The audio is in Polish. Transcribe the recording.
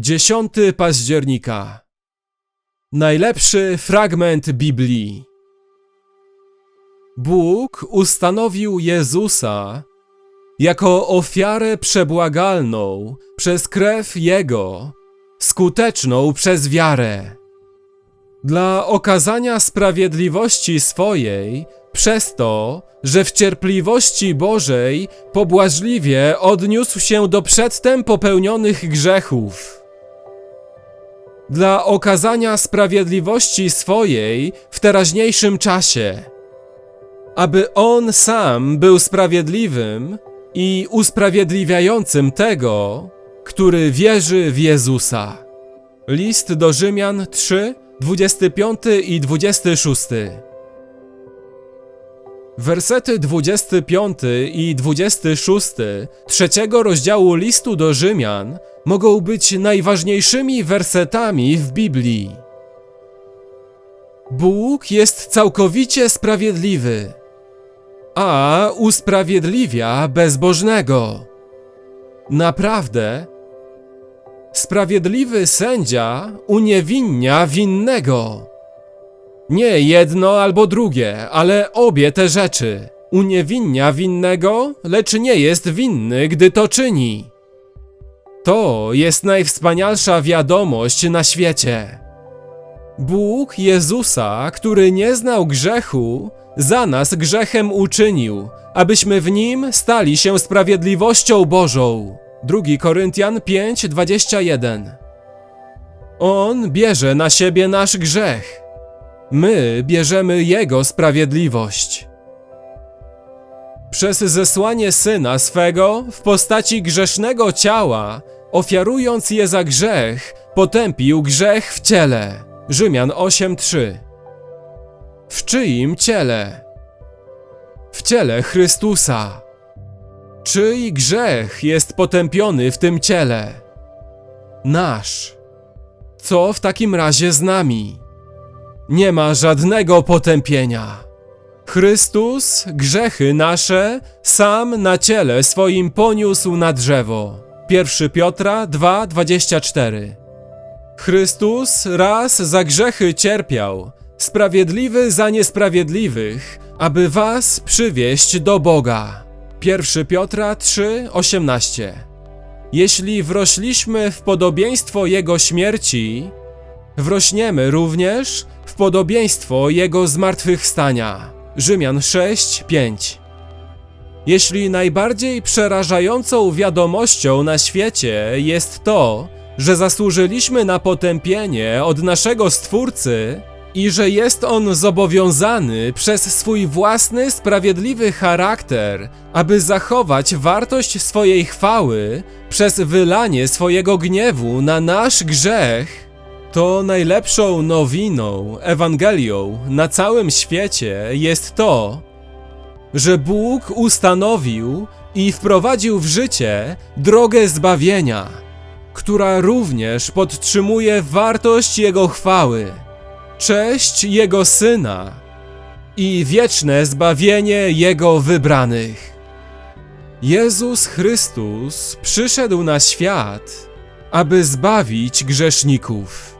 10 października. Najlepszy fragment Biblii. Bóg ustanowił Jezusa jako ofiarę przebłagalną przez krew Jego, skuteczną przez wiarę. Dla okazania sprawiedliwości swojej, przez to, że w cierpliwości Bożej pobłażliwie odniósł się do przedtem popełnionych grzechów dla okazania sprawiedliwości swojej w teraźniejszym czasie, aby On sam był sprawiedliwym i usprawiedliwiającym tego, który wierzy w Jezusa. List do Rzymian 3, 25 i 26. Wersety 25 i 26 trzeciego rozdziału listu do Rzymian mogą być najważniejszymi wersetami w Biblii. Bóg jest całkowicie sprawiedliwy, a usprawiedliwia bezbożnego. Naprawdę, sprawiedliwy sędzia uniewinnia winnego. Nie jedno albo drugie, ale obie te rzeczy. Uniewinnia winnego, lecz nie jest winny, gdy to czyni. To jest najwspanialsza wiadomość na świecie. Bóg Jezusa, który nie znał grzechu, za nas grzechem uczynił, abyśmy w nim stali się sprawiedliwością Bożą. 2 Koryntian 5:21. On bierze na siebie nasz grzech. My bierzemy Jego sprawiedliwość. Przez zesłanie syna swego w postaci grzesznego ciała, ofiarując je za grzech, potępił grzech w ciele. Rzymian 8:3. W czyim ciele? W ciele Chrystusa. Czyj grzech jest potępiony w tym ciele? Nasz. Co w takim razie z nami? Nie ma żadnego potępienia. Chrystus grzechy nasze sam na ciele swoim poniósł na drzewo. 1 Piotra 2:24. Chrystus raz za grzechy cierpiał, sprawiedliwy za niesprawiedliwych, aby was przywieść do Boga. 1 Piotra 3:18. Jeśli wrośliśmy w podobieństwo Jego śmierci, wrośniemy również w podobieństwo Jego zmartwychwstania. Rzymian 6, 5. Jeśli najbardziej przerażającą wiadomością na świecie jest to, że zasłużyliśmy na potępienie od naszego Stwórcy i że jest on zobowiązany przez swój własny sprawiedliwy charakter, aby zachować wartość swojej chwały przez wylanie swojego gniewu na nasz grzech, to najlepszą nowiną, Ewangelią na całym świecie jest to, że Bóg ustanowił i wprowadził w życie drogę zbawienia, która również podtrzymuje wartość Jego chwały, cześć Jego Syna i wieczne zbawienie Jego wybranych. Jezus Chrystus przyszedł na świat, aby zbawić grzeszników.